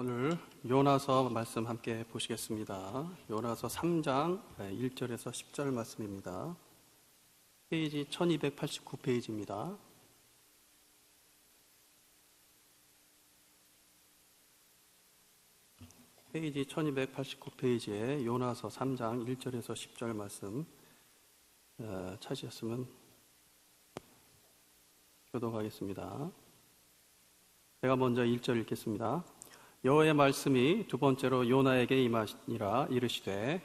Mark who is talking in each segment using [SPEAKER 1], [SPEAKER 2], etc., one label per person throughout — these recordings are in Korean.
[SPEAKER 1] 오늘 요나서 말씀 함께 보시겠습니다. 요나서 3장 1절에서 10절 말씀입니다. 페이지 1289페이지입니다. 페이지 1289페이지에 요나서 3장 1절에서 10절 말씀 어, 찾으셨으면 교독하겠습니다. 제가 먼저 1절 읽겠습니다. 여호와의 말씀이 두 번째로 요나에게 임하니라 이르시되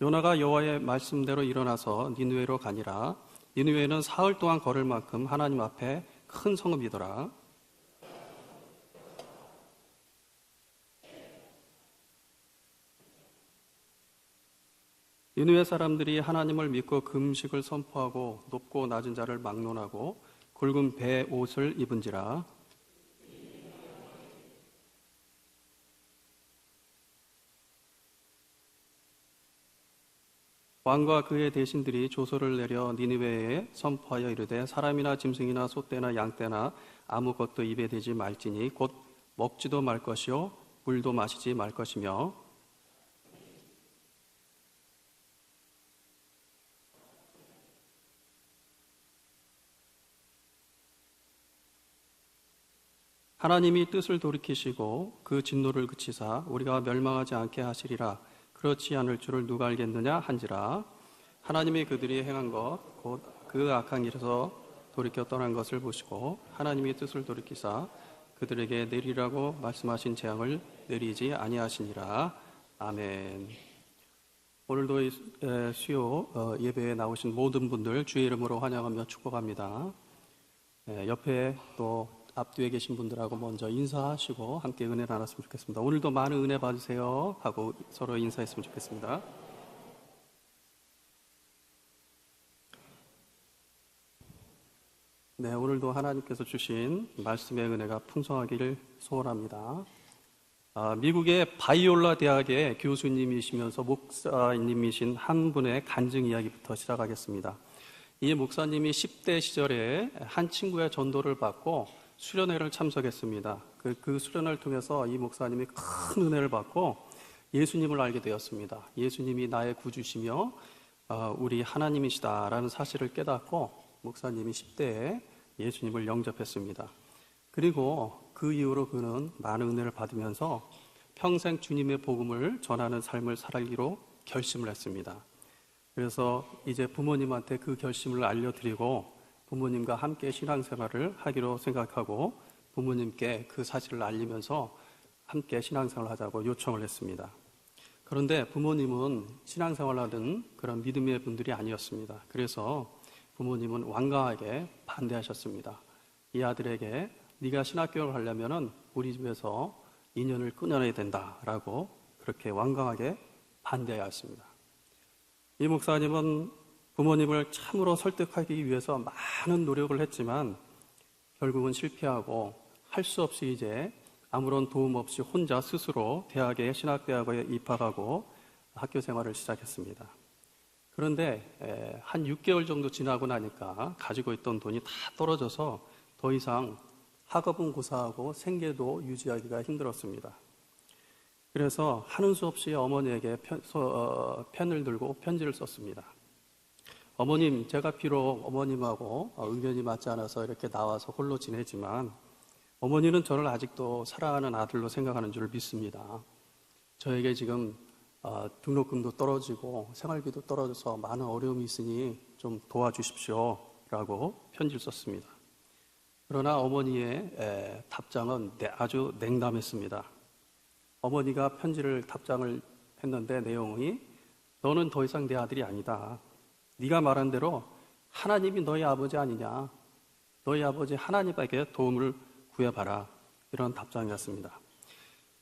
[SPEAKER 1] 요나가 여호와의 말씀대로 일어나서 니누에로 가니라. 니누에는 사흘 동안 걸을 만큼 하나님 앞에 큰 성읍이더라 니누의 사람들이 하나님을 믿고 금식을 선포하고 높고 낮은 자를 막론하고 굵은 배 옷을 입은지라. 왕과 그의 대신들이 조서를 내려 니느웨에 선포하여 이르되 사람이나 짐승이나 소떼나 양떼나 아무것도 입에 대지 말지니 곧 먹지도 말 것이요 물도 마시지 말 것이며 하나님이 뜻을 돌이키시고 그 진노를 그치사 우리가 멸망하지 않게 하시리라 그렇지 않을 줄을 누가 알겠느냐 한지라 하나님이 그들이 행한 것 곧 그 악한 길에서 돌이켜 떠난 것을 보시고 하나님이 뜻을 돌이키사 그들에게 내리라고 말씀하신 재앙을 내리지 아니하시니라 아멘. 오늘도 수요 어, 예배에 나오신 모든 분들 주의 이름으로 환영하며 축복합니다. 에, 옆에 또 앞뒤에 계신 분들하고 먼저 인사하시고 함께 은혜 나눴으면 좋겠습니다. 오늘도 많은 은혜 받으세요 하고 서로 인사했으면 좋겠습니다. 네, 오늘도 하나님께서 주신 말씀의 은혜가 풍성하기를 소원합니다. 아, 미국의 바이올라 대학의 교수님이시면서 목사님이신 한 분의 간증 이야기부터 시작하겠습니다. 이 목사님이 10대 시절에 한 친구의 전도를 받고 수련회를 참석했습니다. 그, 그 수련을 통해서 이 목사님이 큰 은혜를 받고 예수님을 알게 되었습니다. 예수님이 나의 구주시며 어, 우리 하나님이시다라는 사실을 깨닫고 목사님이 10대에 예수님을 영접했습니다. 그리고 그 이후로 그는 많은 은혜를 받으면서 평생 주님의 복음을 전하는 삶을 살기로 결심을 했습니다. 그래서 이제 부모님한테 그 결심을 알려드리고 부모님과 함께 신앙생활을 하기로 생각하고 부모님께 그 사실을 알리면서 함께 신앙생활을 하자고 요청을 했습니다. 그런데 부모님은 신앙생활하는 그런 믿음의 분들이 아니었습니다. 그래서 부모님은 완강하게 반대하셨습니다. 이 아들에게 네가 신학교를 하려면은 우리 집에서 인연을 끊어내야 된다라고 그렇게 완강하게 반대하였습니다. 이 목사님은 부모님을 참으로 설득하기 위해서 많은 노력을 했지만 결국은 실패하고 할 수 없이 이제 아무런 도움 없이 혼자 스스로 대학에 신학대학에 입학하고 학교 생활을 시작했습니다. 그런데 한 6개월 정도 지나고 나니까 가지고 있던 돈이 다 떨어져서 더 이상 학업은 고사하고 생계도 유지하기가 힘들었습니다. 그래서 하는 수 없이 어머니에게 편, 어, 펜을 들고 편지를 썼습니다. 어머님, 제가 비록 어머님하고 의견이 맞지 않아서 이렇게 나와서 홀로 지내지만 어머니는 저를 아직도 사랑하는 아들로 생각하는 줄 믿습니다. 저에게 지금 어, 등록금도 떨어지고 생활비도 떨어져서 많은 어려움이 있으니 좀 도와주십시오. 라고 편지를 썼습니다. 그러나 어머니의 에, 답장은 아주 냉담했습니다. 어머니가 편지를 답장을 했는데 내용이 너는 더 이상 내 아들이 아니다. 네가 말한 대로 하나님이 너희 아버지 아니냐? 너희 아버지 하나님에게 도움을 구해봐라. 이런 답장이었습니다.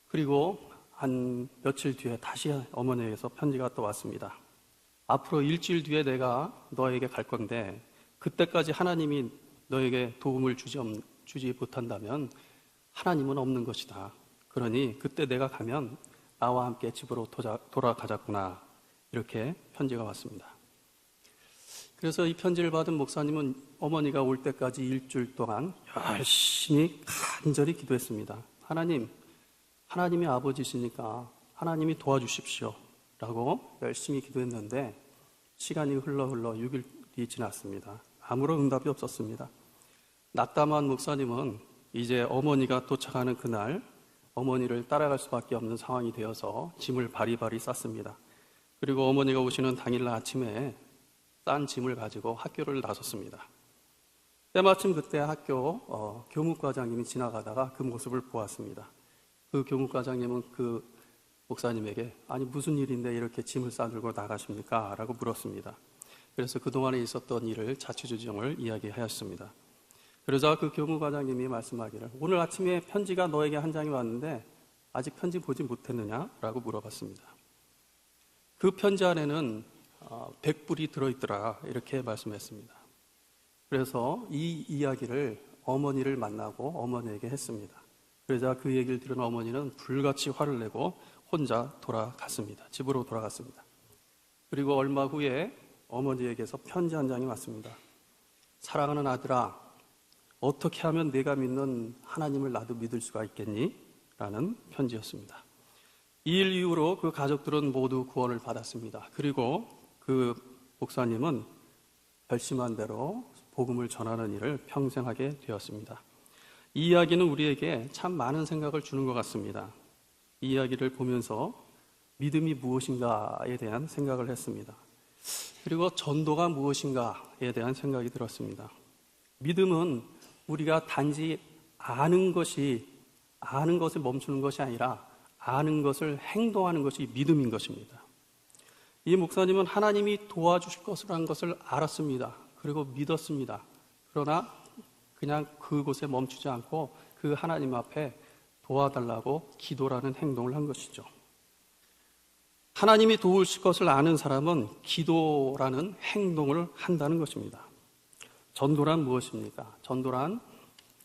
[SPEAKER 1] 그리고 한 며칠 뒤에 다시 어머니에게서 편지가 또 왔습니다. 앞으로 일주일 뒤에 내가 너에게 갈 건데 그때까지 하나님이 너에게 도움을 주지, 주지 못한다면 하나님은 없는 것이다. 그러니 그때 내가 가면 나와 함께 집으로 돌아가자꾸나 이렇게 편지가 왔습니다. 그래서 이 편지를 받은 목사님은 어머니가 올 때까지 일주일 동안 열심히 간절히 기도했습니다. 하나님, 하나님이 아버지시니까 하나님이 도와주십시오. 라고 열심히 기도했는데 시간이 흘러 흘러 6일이 지났습니다. 아무런 응답이 없었습니다. 낙담한 목사님은 이제 어머니가 도착하는 그날 어머니를 따라갈 수밖에 없는 상황이 되어서 짐을 바리바리 쌌습니다. 그리고 어머니가 오시는 당일날 아침에 싼 짐을 가지고 학교를 나섰습니다. 때마침 그때 학교 어, 교무과장님이 지나가다가 그 모습을 보았습니다. 그 교무과장님은 그 목사님에게 아니 무슨 일인데 이렇게 짐을 싸들고 나가십니까? 라고 물었습니다. 그래서 그동안에 있었던 일을 자취조정을 이야기하였습니다. 그러자 그 교무과장님이 말씀하기를 오늘 아침에 편지가 너에게 한 장이 왔는데 아직 편지 보지 못했느냐? 라고 물어봤습니다. 그 편지 안에는 어, 백불이 들어있더라 이렇게 말씀했습니다. 그래서 이 이야기를 어머니를 만나고 어머니에게 했습니다. 그러자 그 얘기를 들은 어머니는 불같이 화를 내고 혼자 돌아갔습니다. 집으로 돌아갔습니다. 그리고 얼마 후에 어머니에게서 편지 한 장이 왔습니다. 사랑하는 아들아, 어떻게 하면 내가 믿는 하나님을 나도 믿을 수가 있겠니? 라는 편지였습니다. 이 일 이후로 그 가족들은 모두 구원을 받았습니다. 그리고 그 목사님은 결심한 대로 복음을 전하는 일을 평생 하게 되었습니다. 이 이야기는 우리에게 참 많은 생각을 주는 것 같습니다. 이 이야기를 보면서 믿음이 무엇인가에 대한 생각을 했습니다. 그리고 전도가 무엇인가에 대한 생각이 들었습니다. 믿음은 우리가 단지 아는 것이 아는 것을 멈추는 것이 아니라 아는 것을 행동하는 것이 믿음인 것입니다. 이 목사님은 하나님이 도와주실 것이라는 것을 알았습니다. 그리고 믿었습니다. 그러나 그냥 그곳에 멈추지 않고 그 하나님 앞에 도와달라고 기도라는 행동을 한 것이죠. 하나님이 도우실 것을 아는 사람은 기도라는 행동을 한다는 것입니다. 전도란 무엇입니까? 전도란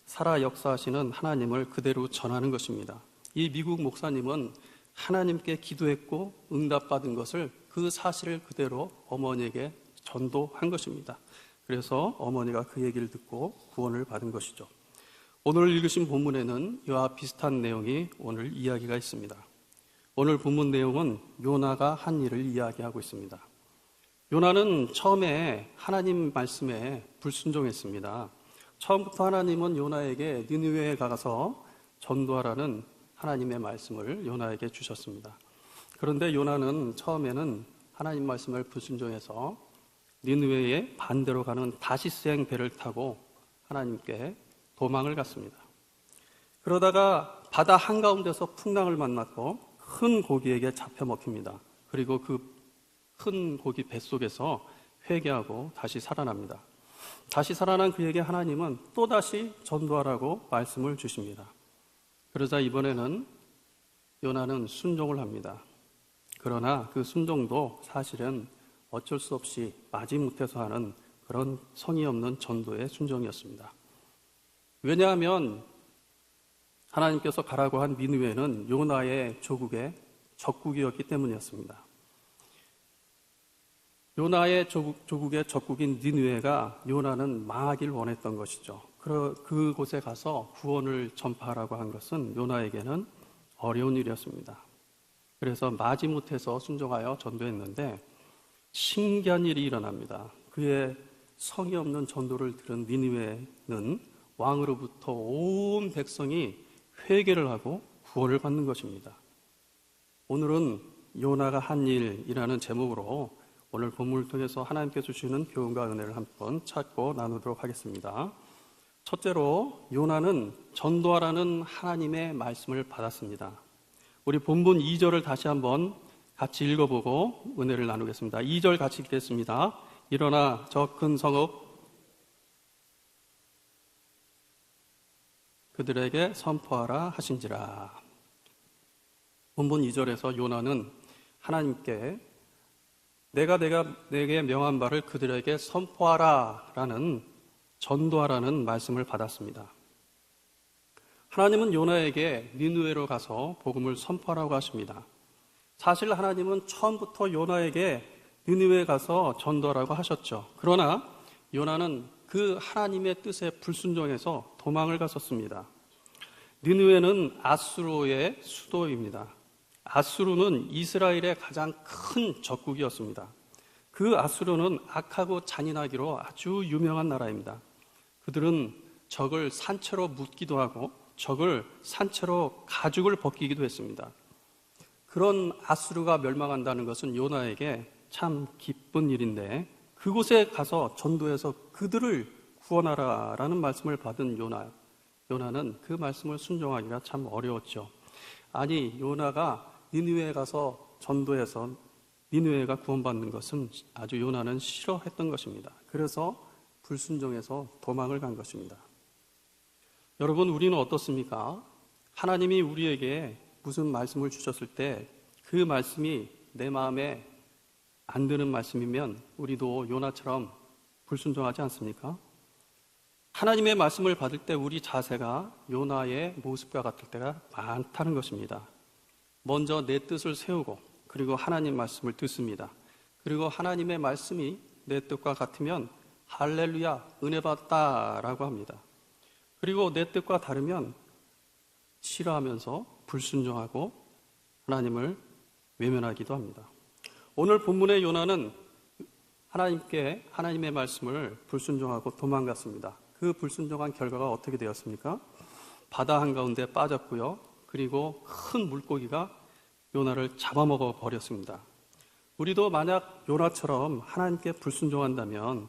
[SPEAKER 1] 살아 역사하시는 하나님을 그대로 전하는 것입니다. 이 미국 목사님은 하나님께 기도했고 응답받은 것을 그 사실을 그대로 어머니에게 전도한 것입니다. 그래서 어머니가 그 얘기를 듣고 구원을 받은 것이죠. 오늘 읽으신 본문에는 이와 비슷한 내용이 오늘 이야기가 있습니다. 오늘 본문 내용은 요나가 한 일을 이야기하고 있습니다. 요나는 처음에 하나님 말씀에 불순종했습니다. 처음부터 하나님은 요나에게 니느웨에 가서 전도하라는 하나님의 말씀을 요나에게 주셨습니다. 그런데 요나는 처음에는 하나님 말씀을 불순종해서 니느웨에 반대로 가는 다시스행 배를 타고 하나님께 도망을 갔습니다. 그러다가 바다 한가운데서 풍랑을 만났고 큰 고기에게 잡혀 먹힙니다. 그리고 그 큰 고기 뱃속에서 회개하고 다시 살아납니다. 다시 살아난 그에게 하나님은 또다시 전도하라고 말씀을 주십니다. 그러자 이번에는 요나는 순종을 합니다. 그러나 그 순종도 사실은 어쩔 수 없이 마지못해서 하는 그런 성의 없는 전도의 순종이었습니다. 왜냐하면 하나님께서 가라고 한 니느웨는 요나의 조국의 적국이었기 때문이었습니다. 요나의 조국, 조국의 적국인 니느웨가 요나는 망하길 원했던 것이죠. 그곳에 가서 구원을 전파하라고 한 것은 요나에게는 어려운 일이었습니다. 그래서 마지못해서 순종하여 전도했는데 신기한 일이 일어납니다. 그의 성의 없는 전도를 들은 니느웨는 왕으로부터 온 백성이 회개를 하고 구원을 받는 것입니다. 오늘은 요나가 한 일이라는 제목으로 오늘 본문을 통해서 하나님께서 주시는 교훈과 은혜를 한번 찾고 나누도록 하겠습니다. 첫째로 요나는 전도하라는 하나님의 말씀을 받았습니다. 우리 본문 2절을 다시 한번 같이 읽어보고 은혜를 나누겠습니다. 2절 같이 읽겠습니다. 일어나 저 큰 성읍 그들에게 선포하라 하신지라. 본문 2절에서 요나는 하나님께 내가 내가 내게 명한 바를 그들에게 선포하라라는 전도하라는 말씀을 받았습니다. 하나님은 요나에게 니누에로 가서 복음을 선포하라고 하십니다. 사실 하나님은 처음부터 요나에게 느느웨 가서 전도하라고 하셨죠. 그러나 요나는 그 하나님의 뜻에 불순종해서 도망을 갔었습니다. 느느웨는 아수르의 수도입니다. 아수르는 이스라엘의 가장 큰 적국이었습니다. 그 아수르는 악하고 잔인하기로 아주 유명한 나라입니다. 그들은 적을 산채로 묻기도 하고 적을 산채로 가죽을 벗기기도 했습니다. 그런 아수르가 멸망한다는 것은 요나에게 참 기쁜 일인데 그곳에 가서 전도해서 그들을 구원하라라는 말씀을 받은 요나. 요나는 그 말씀을 순종하기가 참 어려웠죠. 아니, 요나가 니느웨에 가서 전도해서 니느웨가 구원받는 것은 아주 요나는 싫어했던 것입니다. 그래서 불순종해서 도망을 간 것입니다. 여러분, 우리는 어떻습니까? 하나님이 우리에게 무슨 말씀을 주셨을 때 그 말씀이 내 마음에 안 드는 말씀이면 우리도 요나처럼 불순종하지 않습니까? 하나님의 말씀을 받을 때 우리 자세가 요나의 모습과 같을 때가 많다는 것입니다. 먼저 내 뜻을 세우고 그리고 하나님 말씀을 듣습니다. 그리고 하나님의 말씀이 내 뜻과 같으면 할렐루야 은혜 받다 라고 합니다. 그리고 내 뜻과 다르면 싫어하면서 불순종하고 하나님을 외면하기도 합니다. 오늘 본문의 요나는 하나님께 하나님의 말씀을 불순종하고 도망갔습니다. 그 불순종한 결과가 어떻게 되었습니까? 바다 한가운데 빠졌고요. 그리고 큰 물고기가 요나를 잡아먹어 버렸습니다. 우리도 만약 요나처럼 하나님께 불순종한다면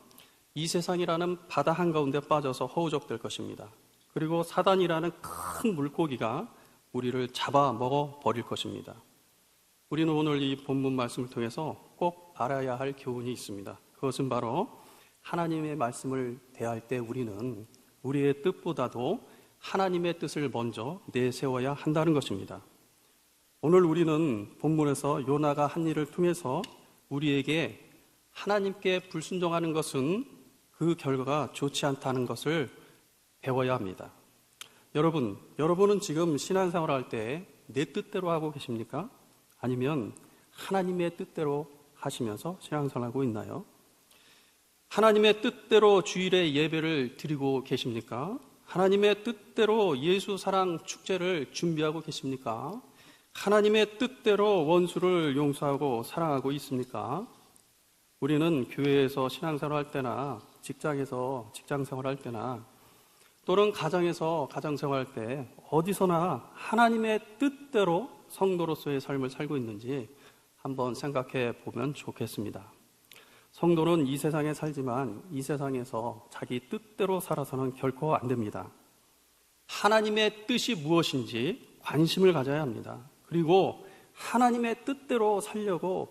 [SPEAKER 1] 이 세상이라는 바다 한가운데 빠져서 허우적될 것입니다. 그리고 사단이라는 큰 물고기가 우리를 잡아먹어 버릴 것입니다. 우리는 오늘 이 본문 말씀을 통해서 꼭 알아야 할 교훈이 있습니다. 그것은 바로 하나님의 말씀을 대할 때 우리는 우리의 뜻보다도 하나님의 뜻을 먼저 내세워야 한다는 것입니다. 오늘 우리는 본문에서 요나가 한 일을 통해서 우리에게 하나님께 불순종하는 것은 그 결과가 좋지 않다는 것을 배워야 합니다. 여러분, 여러분은 지금 신앙생활 할때 내 뜻대로 하고 계십니까? 아니면 하나님의 뜻대로 하시면서 신앙생활하고 있나요? 하나님의 뜻대로 주일에 예배를 드리고 계십니까? 하나님의 뜻대로 예수 사랑 축제를 준비하고 계십니까? 하나님의 뜻대로 원수를 용서하고 사랑하고 있습니까? 우리는 교회에서 신앙생활 할 때나 직장에서 직장 생활 할 때나 또는 가정에서 가정 생활 할 때 어디서나 하나님의 뜻대로 성도로서의 삶을 살고 있는지 한번 생각해 보면 좋겠습니다. 성도는 이 세상에 살지만 이 세상에서 자기 뜻대로 살아서는 결코 안 됩니다. 하나님의 뜻이 무엇인지 관심을 가져야 합니다. 그리고 하나님의 뜻대로 살려고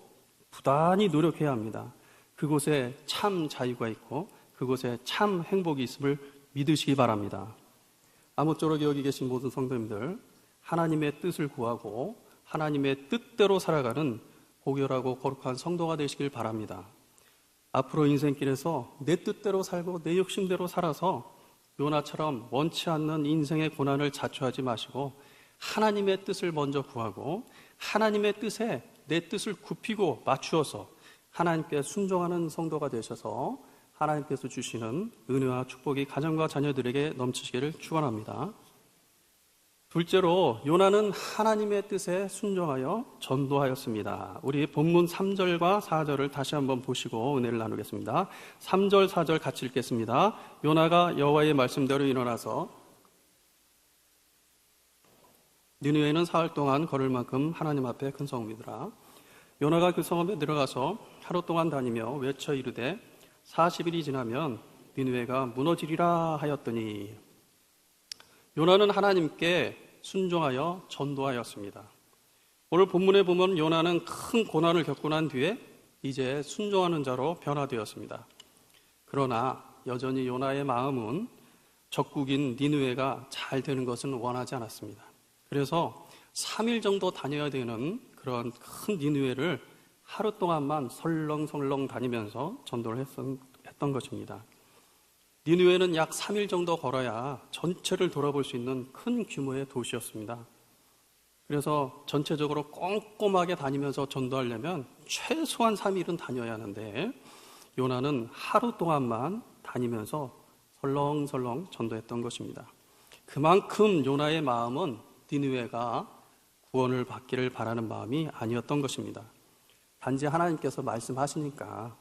[SPEAKER 1] 부단히 노력해야 합니다. 그곳에 참 자유가 있고 그곳에 참 행복이 있음을 믿으시기 바랍니다. 아무쪼록 여기 계신 모든 성도님들 하나님의 뜻을 구하고 하나님의 뜻대로 살아가는 고결하고 거룩한 성도가 되시길 바랍니다. 앞으로 인생길에서 내 뜻대로 살고 내 욕심대로 살아서 요나처럼 원치 않는 인생의 고난을 자초하지 마시고 하나님의 뜻을 먼저 구하고 하나님의 뜻에 내 뜻을 굽히고 맞추어서 하나님께 순종하는 성도가 되셔서 하나님께서 주시는 은혜와 축복이 가정과 자녀들에게 넘치시기를 축원합니다. 둘째로 요나는 하나님의 뜻에 순종하여 전도하였습니다. 우리 본문 3절과 4절을 다시 한번 보시고 은혜를 나누겠습니다. 3절, 4절 같이 읽겠습니다. 요나가 여호와의 말씀대로 일어나서 니누에는 사흘 동안 걸을 만큼 하나님 앞에 큰 성읍이더라. 요나가 그 성읍에 들어가서 하루 동안 다니며 외쳐 이르되 40일이 지나면 니누에가 무너지리라 하였더니 요나는 하나님께 순종하여 전도하였습니다. 오늘 본문에 보면 요나는 큰 고난을 겪고 난 뒤에 이제 순종하는 자로 변화되었습니다. 그러나 여전히 요나의 마음은 적국인 니누에가 잘 되는 것은 원하지 않았습니다. 그래서 3일 정도 다녀야 되는 그런 큰 니누에를 하루 동안만 설렁설렁 다니면서 전도를 했던, 했던 것입니다. 니누에는 약 3일 정도 걸어야 전체를 돌아볼 수 있는 큰 규모의 도시였습니다. 그래서 전체적으로 꼼꼼하게 다니면서 전도하려면 최소한 3일은 다녀야 하는데 요나는 하루 동안만 다니면서 설렁설렁 전도했던 것입니다. 그만큼 요나의 마음은 니느웨가 구원을 받기를 바라는 마음이 아니었던 것입니다. 단지 하나님께서 말씀하시니까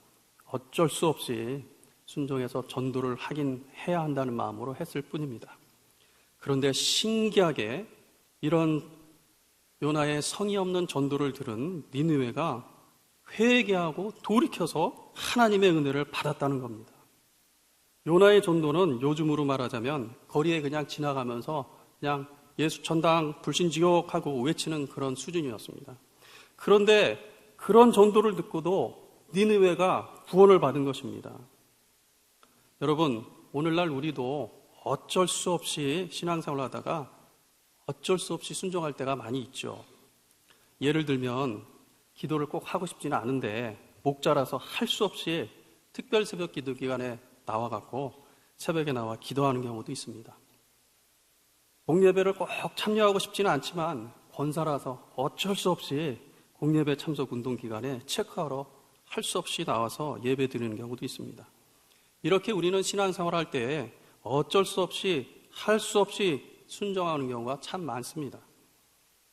[SPEAKER 1] 어쩔 수 없이 순종해서 전도를 하긴 해야 한다는 마음으로 했을 뿐입니다. 그런데 신기하게 이런 요나의 성의 없는 전도를 들은 니느웨가 회개하고 돌이켜서 하나님의 은혜를 받았다는 겁니다. 요나의 전도는 요즘으로 말하자면 거리에 그냥 지나가면서 그냥 예수 천당 불신지옥하고 외치는 그런 수준이었습니다. 그런데 그런 전도를 듣고도 니느웨가 구원을 받은 것입니다. 여러분, 오늘날 우리도 어쩔 수 없이 신앙생활 하다가 어쩔 수 없이 순종할 때가 많이 있죠. 예를 들면 기도를 꼭 하고 싶지는 않은데 목자라서 할 수 없이 특별 새벽 기도 기간에 나와 갖고 새벽에 나와 기도하는 경우도 있습니다. 공예배를 꼭 참여하고 싶지는 않지만 권사라서 어쩔 수 없이 공예배 참석 운동 기간에 체크하러 할 수 없이 나와서 예배 드리는 경우도 있습니다. 이렇게 우리는 신앙생활 할때 어쩔 수 없이 할 수 없이 순종하는 경우가 참 많습니다.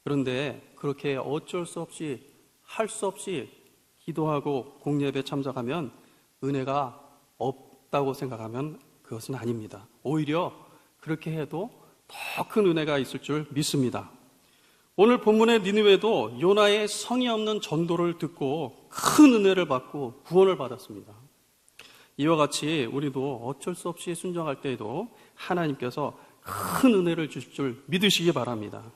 [SPEAKER 1] 그런데 그렇게 어쩔 수 없이 할 수 없이 기도하고 공예배 참석하면 은혜가 없다고 생각하면 그것은 아닙니다. 오히려 그렇게 해도 더 큰 은혜가 있을 줄 믿습니다. 오늘 본문의 니느웨도 요나의 성의 없는 전도를 듣고 큰 은혜를 받고 구원을 받았습니다. 이와 같이 우리도 어쩔 수 없이 순종할 때에도 하나님께서 큰 은혜를 주실 줄 믿으시기 바랍니다.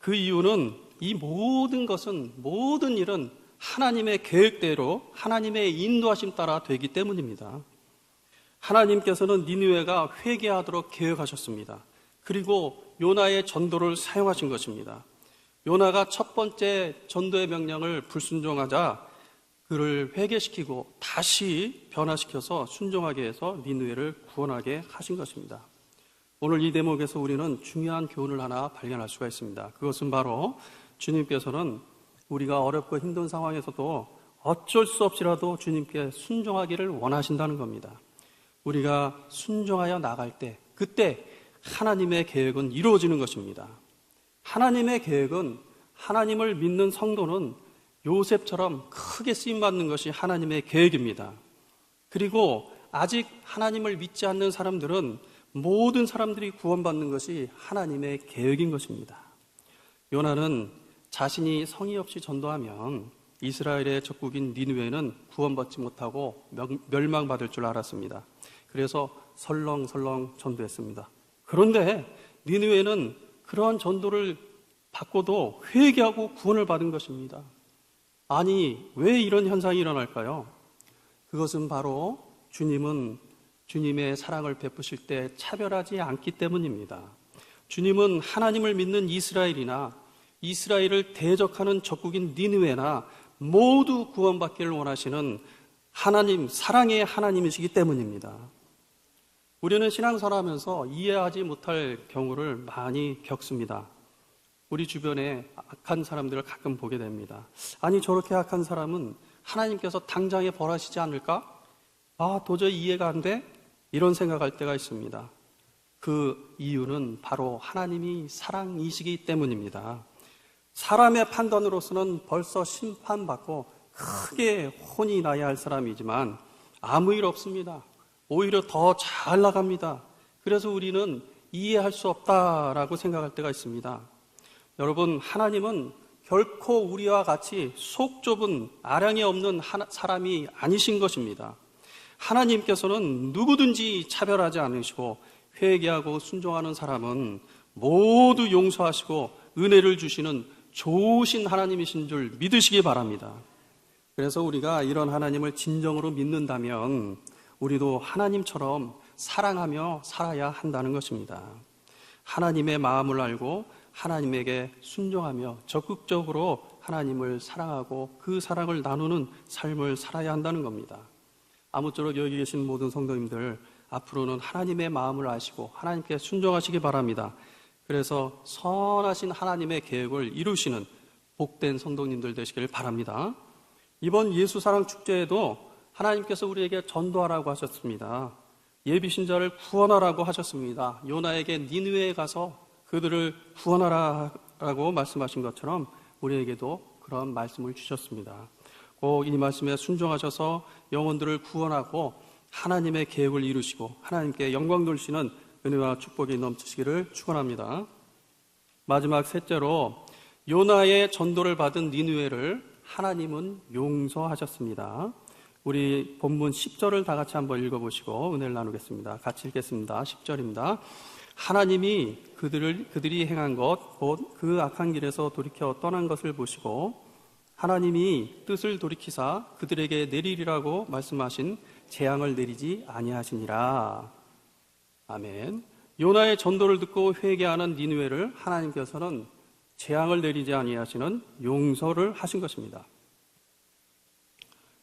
[SPEAKER 1] 그 이유는 이 모든 것은 모든 일은 하나님의 계획대로 하나님의 인도하심 따라 되기 때문입니다. 하나님께서는 니느웨가 회개하도록 계획하셨습니다. 그리고 요나의 전도를 사용하신 것입니다. 요나가 첫 번째 전도의 명령을 불순종하자 그를 회개시키고 다시 변화시켜서 순종하게 해서 니느웨를 구원하게 하신 것입니다. 오늘 이 대목에서 우리는 중요한 교훈을 하나 발견할 수가 있습니다. 그것은 바로 주님께서는 우리가 어렵고 힘든 상황에서도 어쩔 수 없이라도 주님께 순종하기를 원하신다는 겁니다. 우리가 순종하여 나갈 때, 그때 하나님의 계획은 이루어지는 것입니다. 하나님의 계획은 하나님을 믿는 성도는 요셉처럼 크게 쓰임 받는 것이 하나님의 계획입니다. 그리고 아직 하나님을 믿지 않는 사람들은 모든 사람들이 구원받는 것이 하나님의 계획인 것입니다. 요나는 자신이 성의 없이 전도하면 이스라엘의 적국인 니누에는 구원받지 못하고 멸망받을 줄 알았습니다. 그래서 설렁설렁 전도했습니다. 그런데 니누에는 그러한 전도를 받고도 회개하고 구원을 받은 것입니다. 아니, 왜 이런 현상이 일어날까요? 그것은 바로 주님은 주님의 사랑을 베푸실 때 차별하지 않기 때문입니다. 주님은 하나님을 믿는 이스라엘이나 이스라엘을 대적하는 적국인 니느웨나 모두 구원받기를 원하시는 하나님, 사랑의 하나님이시기 때문입니다. 우리는 신앙생활 하면서 이해하지 못할 경우를 많이 겪습니다. 우리 주변에 악한 사람들을 가끔 보게 됩니다. 아니, 저렇게 악한 사람은 하나님께서 당장에 벌하시지 않을까? 아, 도저히 이해가 안 돼? 이런 생각할 때가 있습니다. 그 이유는 바로 하나님이 사랑이시기 때문입니다. 사람의 판단으로서는 벌써 심판받고 크게 혼이 나야 할 사람이지만 아무 일 없습니다. 오히려 더 잘 나갑니다. 그래서 우리는 이해할 수 없다라고 생각할 때가 있습니다. 여러분, 하나님은 결코 우리와 같이 속 좁은 아량이 없는 사람이 아니신 것입니다. 하나님께서는 누구든지 차별하지 않으시고 회개하고 순종하는 사람은 모두 용서하시고 은혜를 주시는 좋으신 하나님이신 줄 믿으시기 바랍니다. 그래서 우리가 이런 하나님을 진정으로 믿는다면 우리도 하나님처럼 사랑하며 살아야 한다는 것입니다. 하나님의 마음을 알고 하나님에게 순종하며 적극적으로 하나님을 사랑하고 그 사랑을 나누는 삶을 살아야 한다는 겁니다. 아무쪼록 여기 계신 모든 성도님들 앞으로는 하나님의 마음을 아시고 하나님께 순종하시기 바랍니다. 그래서 선하신 하나님의 계획을 이루시는 복된 성도님들 되시길 바랍니다. 이번 예수 사랑 축제에도 하나님께서 우리에게 전도하라고 하셨습니다. 예비신 자를 구원하라고 하셨습니다. 요나에게 니느웨에 가서 그들을 구원하라고 말씀하신 것처럼 우리에게도 그런 말씀을 주셨습니다. 꼭 이 말씀에 순종하셔서 영혼들을 구원하고 하나님의 계획을 이루시고 하나님께 영광 돌리시는 은혜와 축복이 넘치시기를 축원합니다. 마지막 셋째로 요나의 전도를 받은 니누에를 하나님은 용서하셨습니다. 우리 본문 10절을 다 같이 한번 읽어보시고 은혜를 나누겠습니다. 같이 읽겠습니다. 10절입니다. 하나님이 그들을, 그들이 행한 것, 곧 그 악한 길에서 돌이켜 떠난 것을 보시고 하나님이 뜻을 돌이키사 그들에게 내리리라고 말씀하신 재앙을 내리지 아니하시니라. 아멘. 요나의 전도를 듣고 회개하는 니누에를 하나님께서는 재앙을 내리지 아니하시는 용서를 하신 것입니다.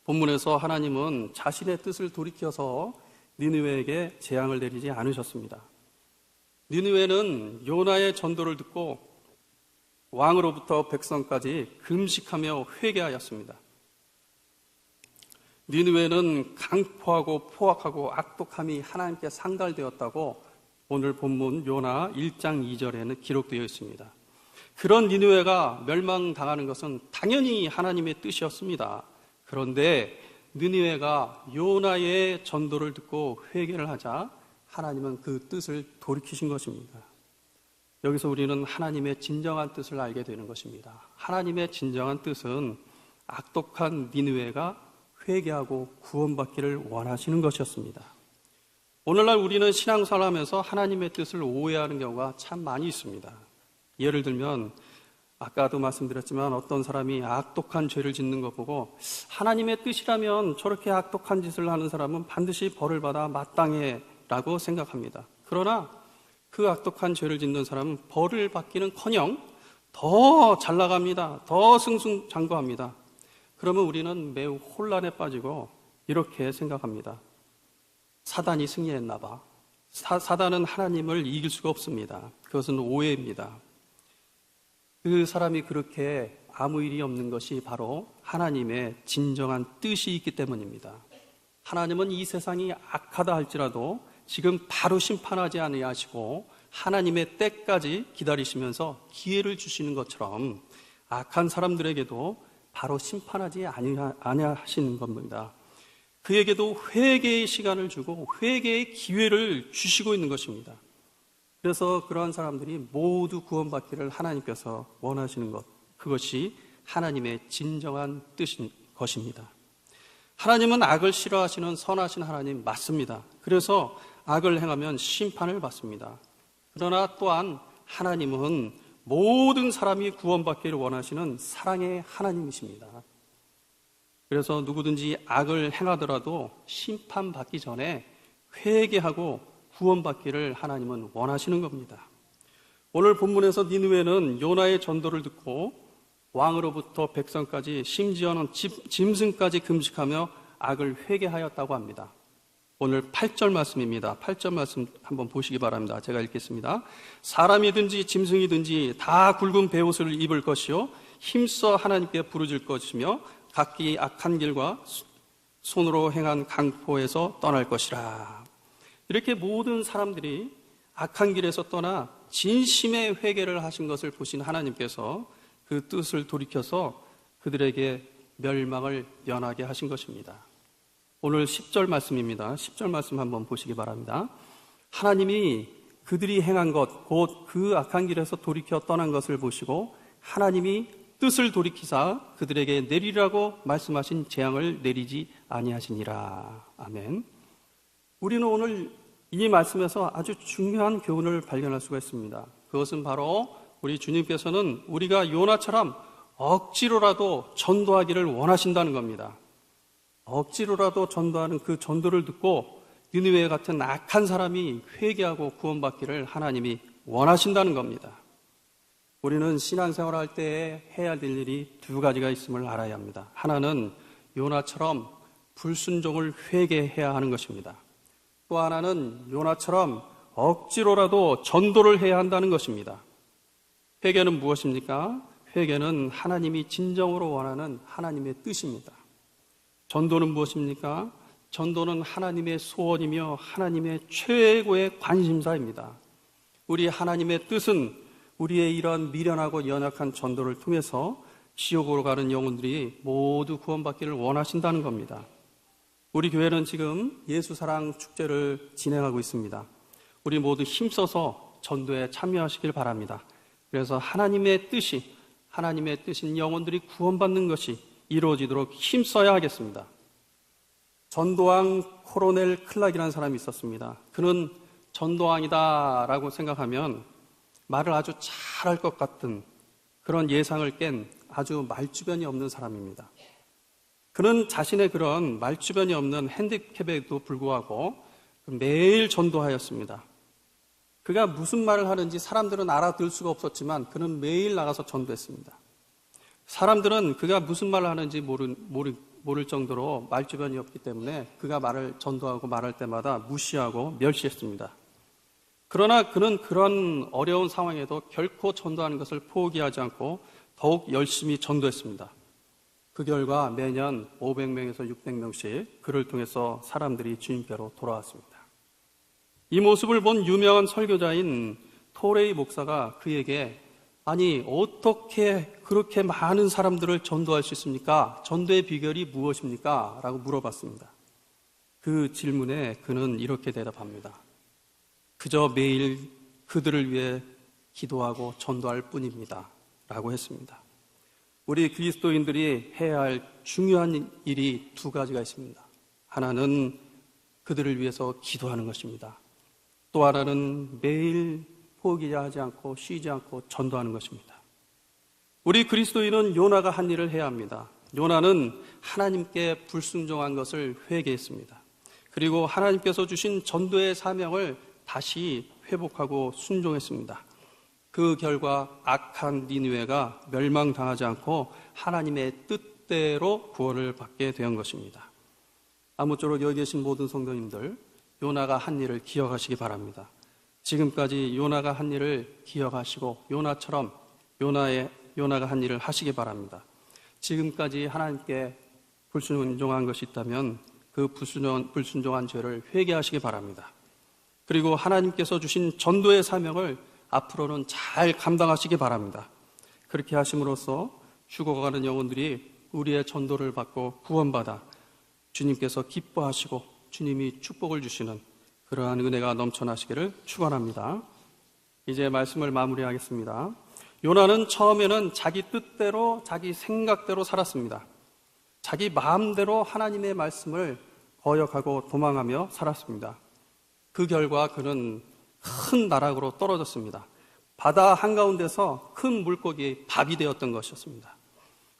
[SPEAKER 1] 본문에서 하나님은 자신의 뜻을 돌이켜서 니누에에게 재앙을 내리지 않으셨습니다. 니누에는 요나의 전도를 듣고 왕으로부터 백성까지 금식하며 회개하였습니다. 니누에는 강포하고 포악하고 악독함이 하나님께 상달되었다고 오늘 본문 요나 1장 2절에는 기록되어 있습니다. 그런 니누에가 멸망당하는 것은 당연히 하나님의 뜻이었습니다. 그런데 느니웨가 요나의 전도를 듣고 회개를 하자 하나님은 그 뜻을 돌이키신 것입니다. 여기서 우리는 하나님의 진정한 뜻을 알게 되는 것입니다. 하나님의 진정한 뜻은 악독한 니느웨가 회개하고 구원받기를 원하시는 것이었습니다. 오늘날 우리는 신앙생활하면서 하나님의 뜻을 오해하는 경우가 참 많이 있습니다. 예를 들면 아까도 말씀드렸지만 어떤 사람이 악독한 죄를 짓는 것 보고 하나님의 뜻이라면 저렇게 악독한 짓을 하는 사람은 반드시 벌을 받아 마땅해 라고 생각합니다. 그러나 그 악독한 죄를 짓는 사람은 벌을 받기는 커녕 더 잘 나갑니다. 더 승승장구합니다. 그러면 우리는 매우 혼란에 빠지고 이렇게 생각합니다. 사단이 승리했나 봐. 사, 사단은 하나님을 이길 수가 없습니다. 그것은 오해입니다. 그 사람이 그렇게 아무 일이 없는 것이 바로 하나님의 진정한 뜻이 있기 때문입니다. 하나님은 이 세상이 악하다 할지라도 지금 바로 심판하지 아니하시고 하나님의 때까지 기다리시면서 기회를 주시는 것처럼 악한 사람들에게도 바로 심판하지 아니하시는 겁니다. 그에게도 회개의 시간을 주고 회개의 기회를 주시고 있는 것입니다. 그래서 그러한 사람들이 모두 구원받기를 하나님께서 원하시는 것, 그것이 하나님의 진정한 뜻인 것입니다. 하나님은 악을 싫어하시는 선하신 하나님 맞습니다. 그래서 악을 행하면 심판을 받습니다. 그러나 또한 하나님은 모든 사람이 구원받기를 원하시는 사랑의 하나님이십니다. 그래서 누구든지 악을 행하더라도 심판받기 전에 회개하고 구원받기를 하나님은 원하시는 겁니다. 오늘 본문에서 니누에는 요나의 전도를 듣고 왕으로부터 백성까지 심지어는 짐승까지 금식하며 악을 회개하였다고 합니다. 오늘 8절 말씀입니다. 8절 말씀 한번 보시기 바랍니다. 제가 읽겠습니다. 사람이든지 짐승이든지 다 굵은 베옷을 입을 것이요 힘써 하나님께 부르질 것이며 각기 악한 길과 손으로 행한 강포에서 떠날 것이라. 이렇게 모든 사람들이 악한 길에서 떠나 진심의 회개를 하신 것을 보신 하나님께서 그 뜻을 돌이켜서 그들에게 멸망을 면하게 하신 것입니다. 오늘 10절 말씀입니다. 10절 말씀 한번 보시기 바랍니다. 하나님이 그들이 행한 것, 곧 그 악한 길에서 돌이켜 떠난 것을 보시고 하나님이 뜻을 돌이키사 그들에게 내리라고 말씀하신 재앙을 내리지 아니하시니라. 아멘. 우리는 오늘 이 말씀에서 아주 중요한 교훈을 발견할 수가 있습니다. 그것은 바로 우리 주님께서는 우리가 요나처럼 억지로라도 전도하기를 원하신다는 겁니다. 억지로라도 전도하는 그 전도를 듣고 니느웨 같은 악한 사람이 회개하고 구원받기를 하나님이 원하신다는 겁니다. 우리는 신앙생활 할 때에 해야 될 일이 두 가지가 있음을 알아야 합니다. 하나는 요나처럼 불순종을 회개해야 하는 것입니다. 또 하나는 요나처럼 억지로라도 전도를 해야 한다는 것입니다. 회개는 무엇입니까? 회개는 하나님이 진정으로 원하는 하나님의 뜻입니다. 전도는 무엇입니까? 전도는 하나님의 소원이며 하나님의 최고의 관심사입니다. 우리 하나님의 뜻은 우리의 이러한 미련하고 연약한 전도를 통해서 지옥으로 가는 영혼들이 모두 구원받기를 원하신다는 겁니다. 우리 교회는 지금 예수 사랑 축제를 진행하고 있습니다. 우리 모두 힘써서 전도에 참여하시길 바랍니다. 그래서 하나님의 뜻이, 하나님의 뜻인 영혼들이 구원받는 것이 이루어지도록 힘써야 하겠습니다. 전도왕 코로넬 클락이라는 사람이 있었습니다. 그는 전도왕이다라고 생각하면 말을 아주 잘할 것 같은 그런 예상을 깬 아주 말주변이 없는 사람입니다. 그는 자신의 그런 말주변이 없는 핸디캡에도 불구하고 매일 전도하였습니다. 그가 무슨 말을 하는지 사람들은 알아들 수가 없었지만 그는 매일 나가서 전도했습니다. 사람들은 그가 무슨 말을 하는지 모르, 모르, 모를 정도로 말주변이 없기 때문에 그가 말을 전도하고 말할 때마다 무시하고 멸시했습니다. 그러나 그는 그런 어려운 상황에도 결코 전도하는 것을 포기하지 않고 더욱 열심히 전도했습니다. 그 결과 매년 500명에서 600명씩 그를 통해서 사람들이 주님께로 돌아왔습니다. 이 모습을 본 유명한 설교자인 토레이 목사가 그에게 아니 어떻게 그렇게 많은 사람들을 전도할 수 있습니까? 전도의 비결이 무엇입니까? 라고 물어봤습니다. 그 질문에 그는 이렇게 대답합니다. 그저 매일 그들을 위해 기도하고 전도할 뿐입니다. 라고 했습니다. 우리 그리스도인들이 해야 할 중요한 일이 두 가지가 있습니다. 하나는 그들을 위해서 기도하는 것입니다. 또 하나는 매일 포기하지 않고 쉬지 않고 전도하는 것입니다. 우리 그리스도인은 요나가 한 일을 해야 합니다. 요나는 하나님께 불순종한 것을 회개했습니다. 그리고 하나님께서 주신 전도의 사명을 다시 회복하고 순종했습니다. 그 결과 악한 니누에가 멸망당하지 않고 하나님의 뜻대로 구원을 받게 된 것입니다. 아무쪼록 여기 계신 모든 성도님들 요나가 한 일을 기억하시기 바랍니다. 지금까지 요나가 한 일을 기억하시고 요나처럼 요나의 요나가 한 일을 하시기 바랍니다. 지금까지 하나님께 불순종한 것이 있다면 그 불순종, 불순종한 죄를 회개하시기 바랍니다. 그리고 하나님께서 주신 전도의 사명을 앞으로는 잘 감당하시기 바랍니다. 그렇게 하심으로써 죽어가는 영혼들이 우리의 전도를 받고 구원받아 주님께서 기뻐하시고 주님이 축복을 주시는 그러한 은혜가 넘쳐나시기를 축원합니다. 이제 말씀을 마무리하겠습니다. 요나는 처음에는 자기 뜻대로 자기 생각대로 살았습니다. 자기 마음대로 하나님의 말씀을 거역하고 도망하며 살았습니다. 그 결과 그는 큰 나락으로 떨어졌습니다. 바다 한가운데서 큰 물고기 밥이 되었던 것이었습니다.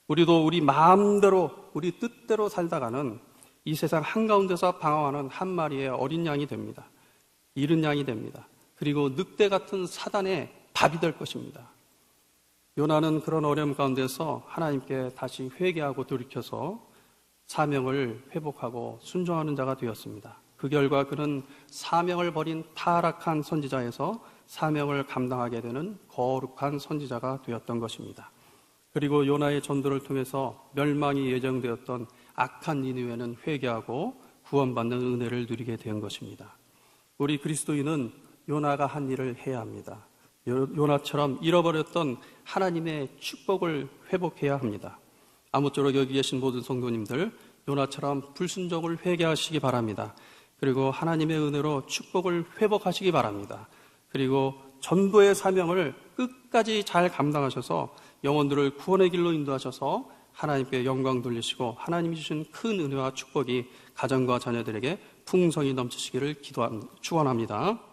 [SPEAKER 1] 우리도 우리 마음대로 우리 뜻대로 살다가는 이 세상 한가운데서 방황하는 한 마리의 어린 양이 됩니다. 잃은 양이 됩니다. 그리고 늑대 같은 사단의 밥이 될 것입니다. 요나는 그런 어려움 가운데서 하나님께 다시 회개하고 돌이켜서 사명을 회복하고 순종하는 자가 되었습니다. 그 결과 그는 사명을 버린 타락한 선지자에서 사명을 감당하게 되는 거룩한 선지자가 되었던 것입니다. 그리고 요나의 전도를 통해서 멸망이 예정되었던 악한 니느웨는 회개하고 구원받는 은혜를 누리게 된 것입니다. 우리 그리스도인은 요나가 한 일을 해야 합니다. 요나처럼 잃어버렸던 하나님의 축복을 회복해야 합니다. 아무쪼록 여기 계신 모든 성도님들 요나처럼 불순종을 회개하시기 바랍니다. 그리고 하나님의 은혜로 축복을 회복하시기 바랍니다. 그리고 전도의 사명을 끝까지 잘 감당하셔서 영혼들을 구원의 길로 인도하셔서 하나님께 영광 돌리시고 하나님이 주신 큰 은혜와 축복이 가정과 자녀들에게 풍성히 넘치시기를 기도합니다. 축원합니다.